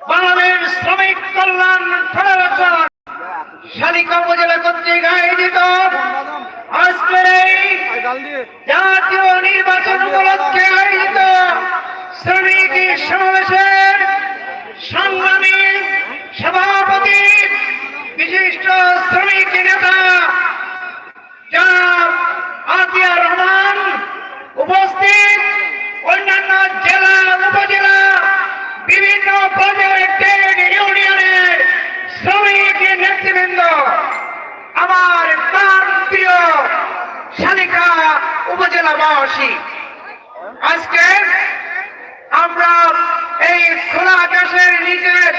বাংলাদেশ শ্রমিক কল্যাণ ফেডারেশন শালিকা উপজেলা কর্তৃক আয়োজিত আজকের এই জাতীয় নির্বাচন উপলক্ষে আয়োজিত শ্রমিক সমাবেশের সংগ্রামী সভাপতি বিশিষ্ট শ্রমিক নেতা আতিয়া রহমান, উপস্থিত অন্যান্য জেলা উপজেলা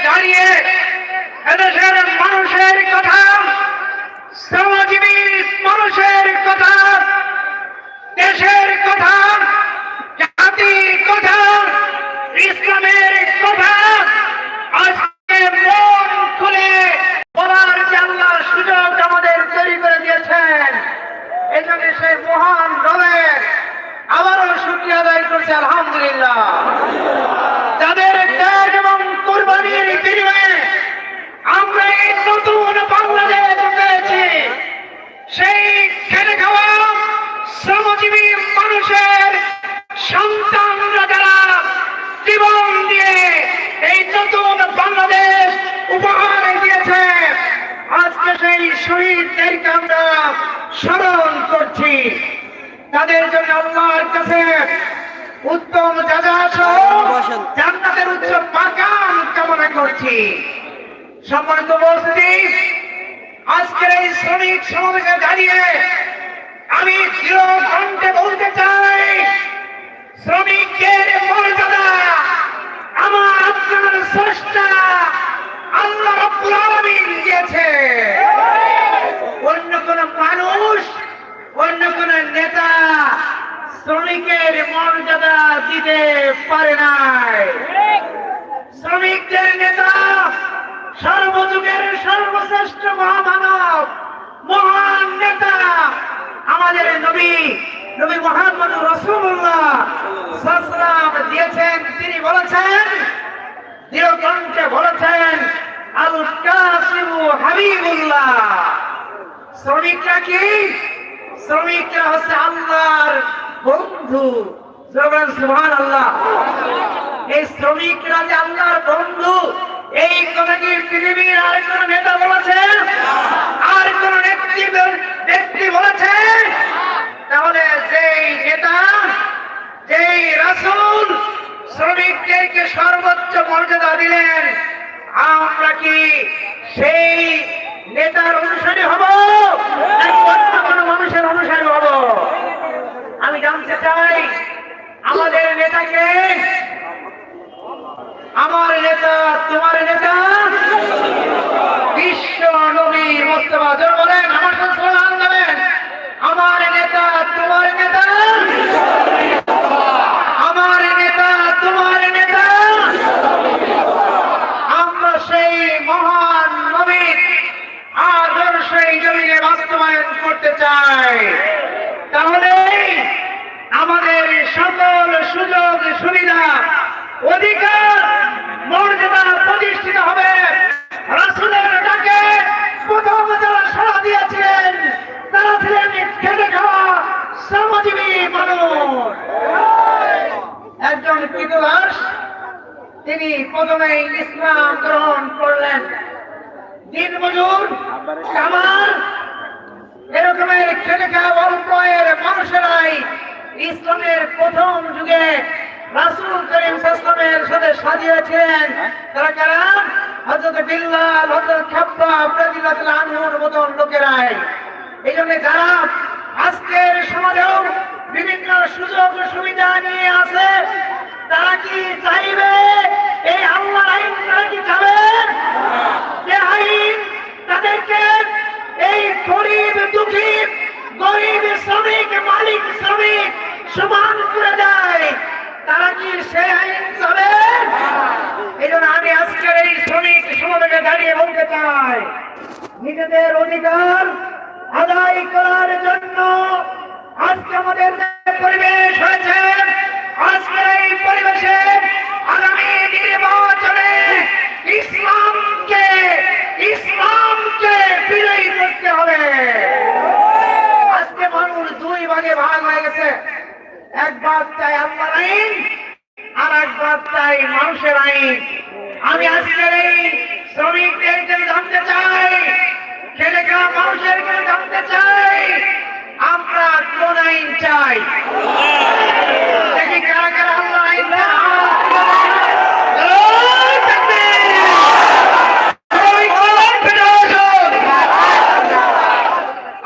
দাঁড়িয়ে এদেশের মানুষের কথা শ্রমজীবী মানুষের কথা দেশের কথা জাতির কথা ইসলামের কথা আজকে মন খুলে বলার জানলার সুযোগ আমাদের তৈরি করে দিয়েছেন এখানে সেই মহান রবের আবারও শুক্রিয়া আদায় করছে আলহামদুলিল্লাহ যাদের ত্যাগ এবং কোরবানির বিনিময়ে আমরা এই নতুন বাংলাদেশ পেয়েছি সেই খেলে খাওয়া শ্রমজীবী মানুষের সন্তানরা যারা জীবন দিয়ে এই নতুন বাংলাদেশ উপহার দিয়েছে। আজকে সেই শহীদদেরকে আমরা স্মরণ করছি। তাদের জন্য আল্লাহর কাছে উত্তম যাজা সহ জান্নাতের উচ্চ মাকাম কামনা করছি। সম্মানিত উপস্থিতি আজকের এই শ্রমিক সমাবেশে দাঁড়িয়ে আমি দৃঢ় কণ্ঠে বলতে চাই শ্রমিকদের মর্যাদা আমার আপনার স্রষ্টা আল্লাহ রব্বুল আলামিন দিয়েছে অন্য কোন মানুষ অন্য কোন নেতা শ্রমিকের মর্যাদা দিতে পারে নাই। শ্রমিকদের নেতা, সর্বযুগের সর্বশ্রেষ্ঠ মহামানব, মহান নেতা আমাদের নবী নবী মোহাম্মদ রসুল্লাহ সাসলাম দিয়েছেন। তিনি বলেছেন দৃঢ়কণ্ঠে বলেছেন আল কাসিমু হাবিবুল্লাহ। শ্রমিকরা কি? শ্রমিকরা হচ্ছে আল্লাহর বন্ধু। এই শ্রমিকরা যে আল্লাহর বন্ধু, এই কথা কি পৃথিবীর আর কোন নেতা বলেছে আর কোন নেত্রী ব্যক্তি বলেছে তাহলে যেই নেতা, যেই রাসূল শ্রমিকদেরকে সর্বোচ্চ মর্যাদা দিলেন, আমরা কি সেই নেতার অনুসারী হব? কোনো মানুষের অনুসারী হব? আমি জানতে চাই আমাদের নেতাকে? আমার নেতা, তোমার নেতা? বিশ্ব নবী মোস্তফা, জোর বলেন, আমার স্লোগান দেবেন। আমার নেতা, তোমার নেতা? আমার নেতা, তোমার নেতা? আমরা সেই মহান নবীর আদর্শ এই জমিনে বাস্তবায়ন করতে চাই। তাহলে আমাদের সকল সুযোগ সুবিধা, অধিকার, মর্যাদা প্রতিষ্ঠিত হবে। রাসুলের ডাকে প্রথম যারা সাড়া দিয়েছিলেন, তারা ছিলেন খেটে খাওয়া শ্রমজীবী মানুষ। একজন কৃতদাস তিনি প্রথমে ইসলাম গ্রহণ করলেন। দিন মজুর কামার এরকমের খেটে খাওয়া অল্প মানুষেরাই ইসলামের প্রথম যুগে রাসূল করিম সাল্লামের সাথে সাজিয়েছিলেন। তারা কারা? হযরত বিল্লাল, হযরত খাব্বাব রাদিয়াল্লাহু আনহুর মতন লোকেরাই। এই জন্য যারা আজকের সমাজেও বিভিন্ন সুযোগ সুবিধা নিয়ে আছে, তারা কি চাইবে? এই আল্লাহর আইন তারা কি যাবে যে আইন তাদেরকে এই গরিব, দুঃখী, গরিব শ্রমিক, মালিক শ্রমিক সমান করে দেয়। তারা কি সে আইন চলে এই জন্য আমি আজকের এই শ্রমিক সমাবেশে দাঁড়িয়ে বলতে চাই নিজেদের অধিকার আদায় করার জন্য আজকে আমাদের পরিবেশ হয়েছে একবার চাই আল্লাহর আইন, আর একবার চাই মানুষের আইন। আমি আজকের এই শ্রমিকদেরকে জানতে চাই, খেলে খেলা মানুষের জানতে চাই, আমরা কোন আইন চাই দেখি কারা কারা আল্লাহ আইন চায়? জয় তাকবীর! শ্রমিক কল্যাণ ফেডারেশন!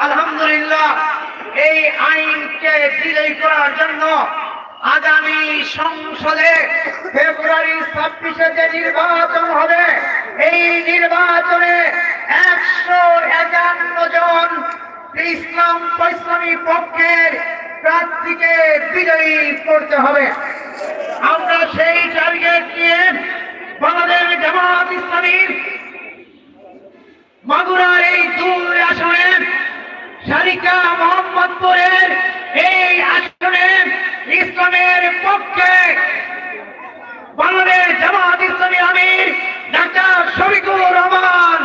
আলহামদুলিল্লাহ এই আইনকে বিজয়ী করার জন্য আগামী সংসদে ফেব্রুয়ারি ছাব্বিশে যে নির্বাচন হবে এই নির্বাচনে একশো একান্ন জন ইসলাম ইসলামী পক্ষের প্রার্থীকে বিজয়ী করতে হবে। আমরা সেই টার্গেট নিয়ে বাংলাদেশ জামাত ইসলামীর মাগুরার এই দূর আসনে শারিকা মোহাম্মদপুরের এই আসনে ইসলামের পক্ষে বাংলাদেশ জামাত ইসলামী আমির ডাক্তার শফিকুর রহমান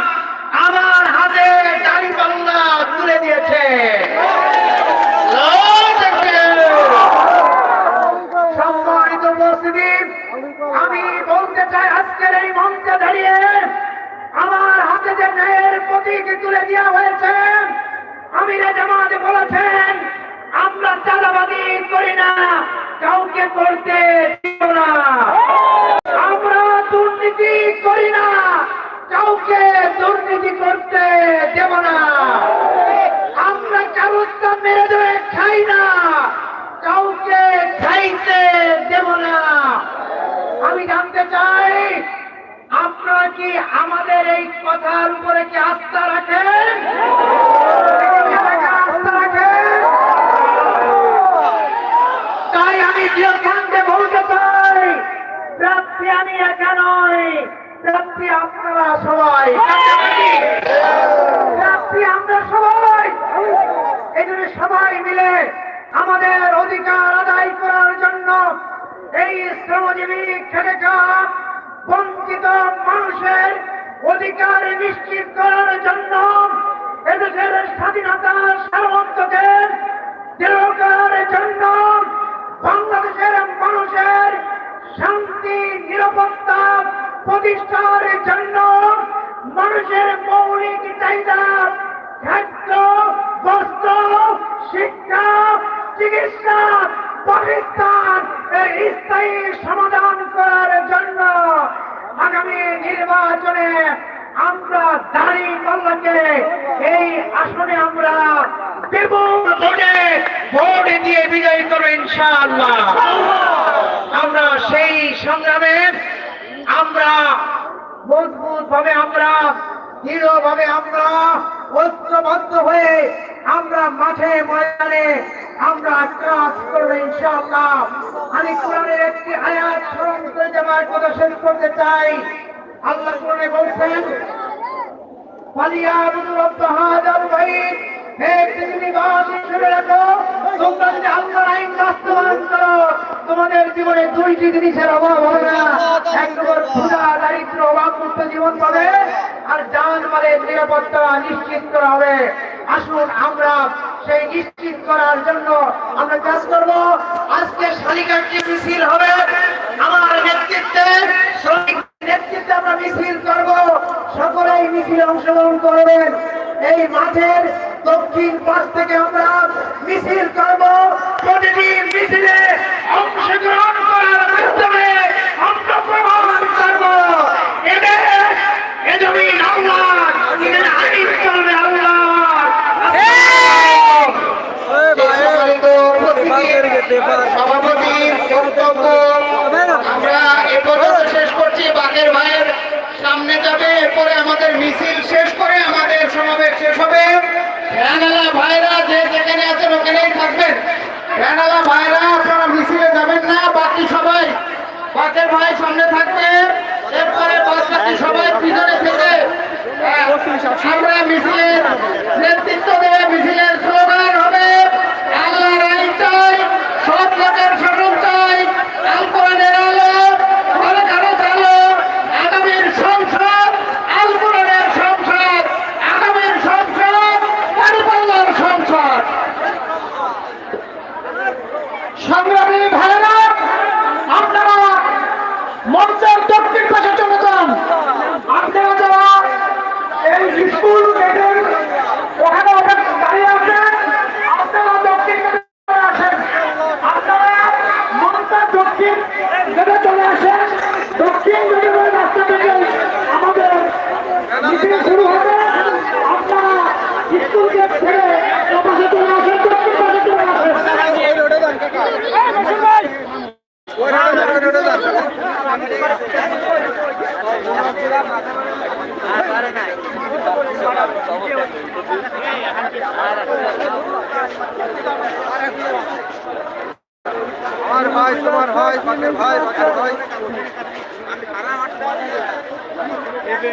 আমার হাতে দাড়িপাল্লা তুলে দিয়েছে আল্লাহু তাকবীর। সম্মানিত উপস্থিতি আমি বলতে চাই আজকের এই মঞ্চে দাঁড়িয়ে আমার হাতে যে ন্যায়ের প্রতীক তুলে দেওয়া হয়েছে আমিরে জামাতে বলেছেন আমরা চাঁদাবাদি করি না কাউকে করতে দিব না আমরা দুর্নীতি করি না কাউকে দুর্নীতি করতে দেব না আমরা কারুত্তা মেরে ধরে খাই না কাউকে খাইতে দেব না। আমি জানতে চাই, আপনারা কি আমাদের এই কথার উপরে কি আস্থা রাখেন? তাই আমি চাই আপনারা সবাই। আমরা সবাই। এই সবাই মিলে আমাদের অধিকার আদায় করার জন্য এই খেটে বঞ্চিত মানুষের অধিকার নিশ্চিত করার জন্য এদেশের স্বাধীনতা দৃঢ় জন্য বাংলাদেশের মানুষের শান্তি, নিরাপত্তা প্রতিষ্ঠার জন্য মানুষের মৌলিক চাহিদা, খাদ্য, বস্ত্র, শিক্ষা চিকিৎসা পাকিস্তান স্থায়ী সমাধান করার জন্য আগামী নির্বাচনে আমরা দাঁড়ি পাল্লাকে এই আসনে আমরা ভোট দিয়ে বিজয়ী করব ইনশাআল্লাহ। আমরা সেই সংগ্রামে আমরা মজবুত ভাবে আমরা দৃঢ় ভাবে আমরা ঐক্যবদ্ধ হয়ে আমরা মাঠে ময়দানে আমরা কাজ করব ইনশাআল্লাহ। আমি কোরআনের একটি আয়াত স্মরণ করে যাওয়ার কথা শেষ করতে চাই। আল্লাহ কোরআনে বলছেন ফালিয়া রব্বাহাদাল বাইত। তোমাদের জীবনে দুইটি জিনিসের অভাব হবে না। এক নম্বর, ক্ষুধা দারিদ্র অভাবমুক্ত জীবন পাবে, আর জান মালের নিরাপত্তা নিশ্চিত করা হবে। আসুন আমরা সেই নিশ্চিত করার জন্য আমরা কাজ করব। আজকে শালিকাটি মিছিল হবে, আমার নেতৃত্বে, শ্রমিক নেতৃত্বে আমরা মিছিল করব। সকলেই মিছিলে অংশগ্রহণ করবেন। এই মাঠের দক্ষিণ পাশ থেকে আমরা মিছিল করব। প্রতিটি মিছিলে অংশগ্রহণ করার মাধ্যমে আমরা প্রমাণ করব। এদের আমরা শেষ করছি। বাকের ভাইয়ের সামনে যাবে, এরপরে আমাদের মিছিল শেষ করে আমাদের সমাবেশ শেষ হবে। ভ্যানালা ভাইরা যে যেখানে আছেন ওখানেই থাকবেন। ভ্যানালা ভাইরা, আপনারা মিছিলে যাবেন না, বাকি সবাই, বাকের ভাই সামনে থাকবে, এরপরে বাকি সবাই পিছনে থেকে আমরা মিছিলের নেতৃত্ব দেবে মিছিলের স্লোগান হবে আল্লাহর আইন চাই সব লোকের শাসন চাই আল কোরআনের আলো ঘরে ঘরে চালো আগামীর সংসদ আল কোরআনের সংসদ আগামীর সংসদ পারিপাল্লার সংসদ সংগ্রামী আমার ভাই তোমার ভাই বাকের ভাই বাকের ভাই দেখে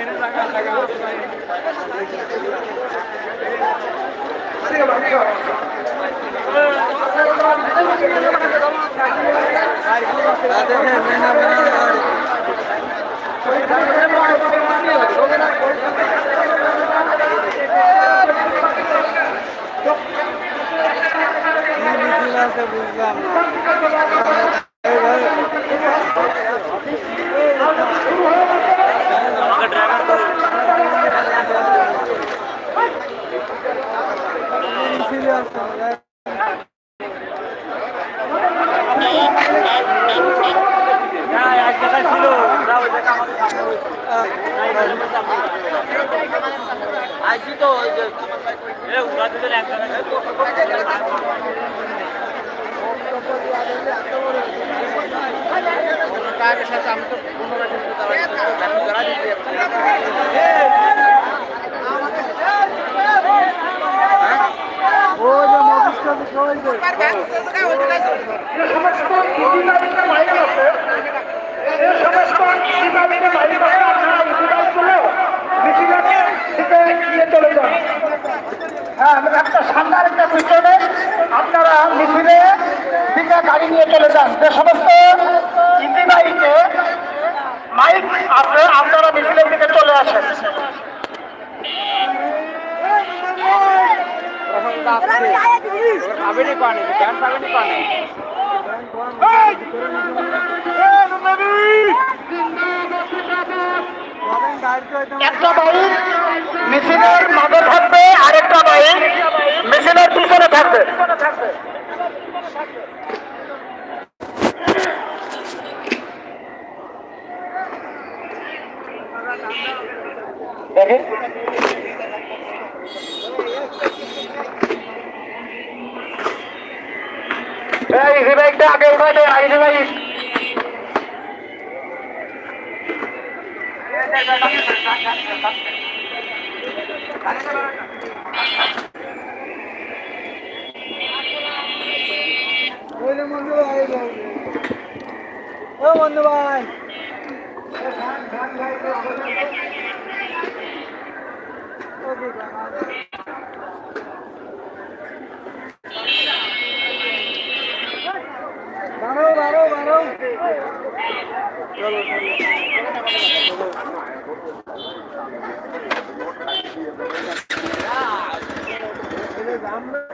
মেনা মেনা গাড়ি কি মিছিল আছে বুঝলাম আইছি তো ওই যে উড়া দিলেন একজন কাকের সাথে আমি চলে যান হ্যাঁ একটা একটা পিছনে আপনারা মিছিলে দিকে গাড়ি নিয়ে চলে যান। যে সমস্ত ইঞ্জিনিয়ারিংয়ে মাইক আছে, আপনারা মিছিলের দিকে চলে আসেন। একটা বাইক মিছিলের মাঝে থাকবে, আরেকটা বাইক মিছিলের পিছনে থাকবে দেখি এই ইজি বাইকটা আগে উঠাই দে ইজি বাইক ওই যে বন্ধু ভাই বারো বারো বারো চলো আমরা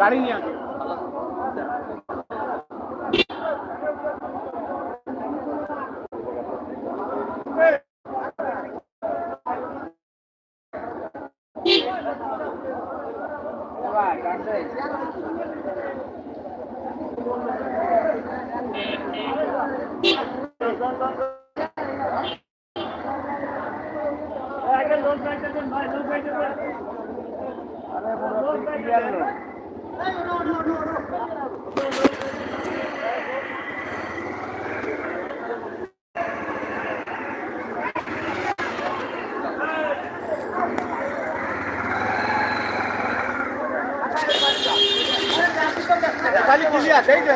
গাড়ি নিয়ে আসো। খালি கைது